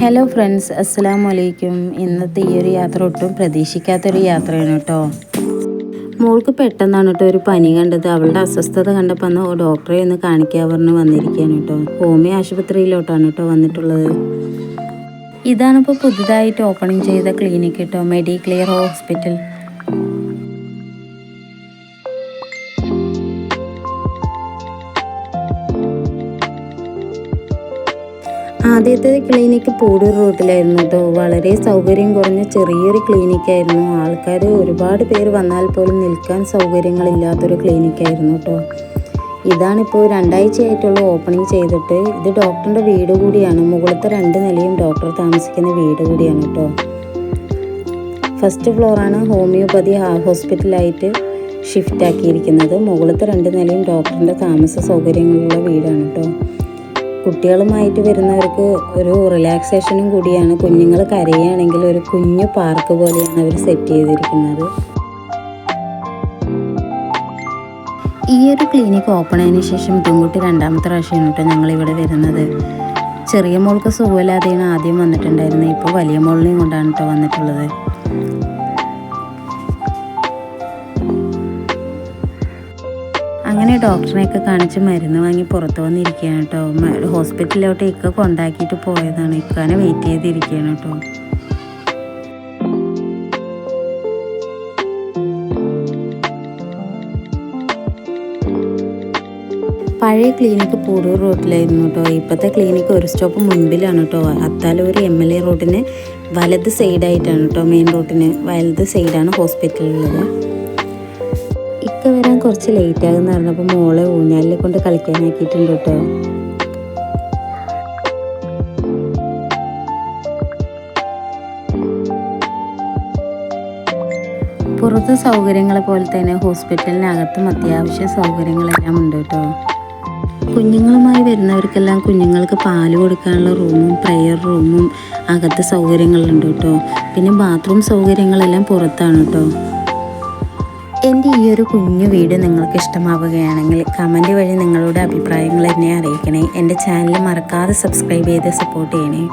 Hello friends അസ്സാം വലൈക്കും ഇന്നത്തെ ഈ ഒരു യാത്ര ഒട്ടും പ്രതീക്ഷിക്കാത്തൊരു യാത്രയാണ് കേട്ടോ. മോൾക്ക് പെട്ടെന്നാണ് കേട്ടോ ഒരു പനി കണ്ടത്. അവളുടെ അസ്വസ്ഥത കണ്ടപ്പോൾ അന്ന് ഡോക്ടറെ ഒന്ന് കാണിക്കാൻ പറഞ്ഞ് വന്നിരിക്കുകയാണ് കേട്ടോ. ഹോമിയോ ആശുപത്രിയിലോട്ടാണ് കേട്ടോ വന്നിട്ടുള്ളത്. ഇതാണിപ്പോൾ പുതുതായിട്ട് ഓപ്പണിംഗ് ചെയ്ത ക്ലിനിക്ക് കേട്ടോ. മെഡി ക്ലിയർ ഹോസ്പിറ്റൽ ആദ്യത്തെ ക്ലിനിക്ക് പൂടൂർ റോഡിലായിരുന്നു കേട്ടോ വളരെ സൗകര്യം കുറഞ്ഞ ചെറിയൊരു ക്ലിനിക്കായിരുന്നു ആൾക്കാർ ഒരുപാട് പേര് വന്നാൽ പോലും നിൽക്കാൻ സൗകര്യങ്ങളില്ലാത്തൊരു ക്ലിനിക്കായിരുന്നു കേട്ടോ ഇതാണിപ്പോൾ രണ്ടാഴ്ചയായിട്ടുള്ള ഓപ്പണിംഗ് ചെയ്തിട്ട് ഇത് ഡോക്ടറിന്റെ വീട് കൂടിയാണ്. മുകളിലത്തെ രണ്ട് നിലയും ഡോക്ടർ താമസിക്കുന്ന വീട് കൂടിയാണ് കേട്ടോ ഫസ്റ്റ് ഫ്ലോറാണ് ഹോമിയോപ്പതി ഹോസ്പിറ്റലായിട്ട് ഷിഫ്റ്റ് ആക്കിയിരിക്കുന്നത്. മുകളിലത്തെ രണ്ട് നിലയും ഡോക്ടറിന്റെ താമസ സൗകര്യങ്ങളുള്ള വീടാണ് കേട്ടോ കുട്ടികളുമായിട്ട് വരുന്നവർക്ക് ഒരു റിലാക്സേഷനും കൂടിയാണ്. കുഞ്ഞുങ്ങൾ കരയുകയാണെങ്കിൽ ഒരു കുഞ്ഞു പാർക്ക് പോലെയാണ് അവർ സെറ്റ് ചെയ്തിരിക്കുന്നത്. ഈ ഒരു ക്ലിനിക്ക് ഓപ്പൺ ആയതിനു ശേഷം പെൺകുട്ടി രണ്ടാമത്തെ പ്രാവശ്യമാണ് കേട്ടോ ഞങ്ങളിവിടെ വരുന്നത്. ചെറിയ മോൾക്ക് സുഖമില്ലാതെയാണ് ആദ്യം വന്നിട്ടുണ്ടായിരുന്നത്. ഇപ്പോൾ വലിയ മോളിനെയും കൊണ്ടാണ് കേട്ടോ വന്നിട്ടുള്ളത്. അങ്ങനെ ഡോക്ടറിനെയൊക്കെ കാണിച്ച് മരുന്ന് വാങ്ങി പുറത്ത് വന്നിരിക്കുകയാണ് കേട്ടോ. ഹോസ്പിറ്റലിലോട്ട് ഇക്ക കൊണ്ടാക്കിയിട്ട് പോയതാണ്. ഇക്കാനെ വെയിറ്റ് ചെയ്തിരിക്കുകയാണ് കേട്ടോ. പഴയ ക്ലിനിക്ക് പൂടൂർ റോഡിലായിരുന്നു കേട്ടോ. ഇപ്പോഴത്തെ ക്ലിനിക്ക് ഒരു സ്റ്റോപ്പ് മുൻപിലാണ് കേട്ടോ. അത്താലൂർ എം എൽ എ റോഡിന് വലത് സൈഡായിട്ടാണ് കേട്ടോ മെയിൻ റോഡിന് വലത് സൈഡാണ് ഹോസ്പിറ്റലുള്ളത് ഇക്ക വരാൻ കുറച്ച് ലേറ്റ് ആകുന്ന പറഞ്ഞപ്പോൾ മോളെ ഊഞ്ഞാലിൽ കൊണ്ട് കളിക്കാനാക്കിയിട്ടുണ്ട് കേട്ടോ. പുറത്ത് സൗകര്യങ്ങളെ പോലെ തന്നെ ഹോസ്പിറ്റലിനകത്തും അത്യാവശ്യ സൗകര്യങ്ങളെല്ലാം ഉണ്ട് കേട്ടോ. കുഞ്ഞുങ്ങളുമായി വരുന്നവർക്കെല്ലാം കുഞ്ഞുങ്ങൾക്ക് പാൽ കൊടുക്കാനുള്ള റൂമും പ്രെയർ റൂമും അകത്ത് സൗകര്യങ്ങളുണ്ട് കേട്ടോ. പിന്നെ ബാത്റൂം സൗകര്യങ്ങളെല്ലാം പുറത്താണ് കേട്ടോ. എന്റെ ഈ ഒരു കുഞ്ഞു വീട് നിങ്ങൾക്ക് ഇഷ്ടമാവുകയാണെങ്കിൽ കമന്റ് വഴി നിങ്ങളുടെ അഭിപ്രായങ്ങൾ എന്നെ അറിയിക്കണേ. എന്റെ ചാനൽ മറക്കാതെ സബ്സ്ക്രൈബ് ചെയ്ത് സപ്പോർട്ട് ചെയ്യണേ.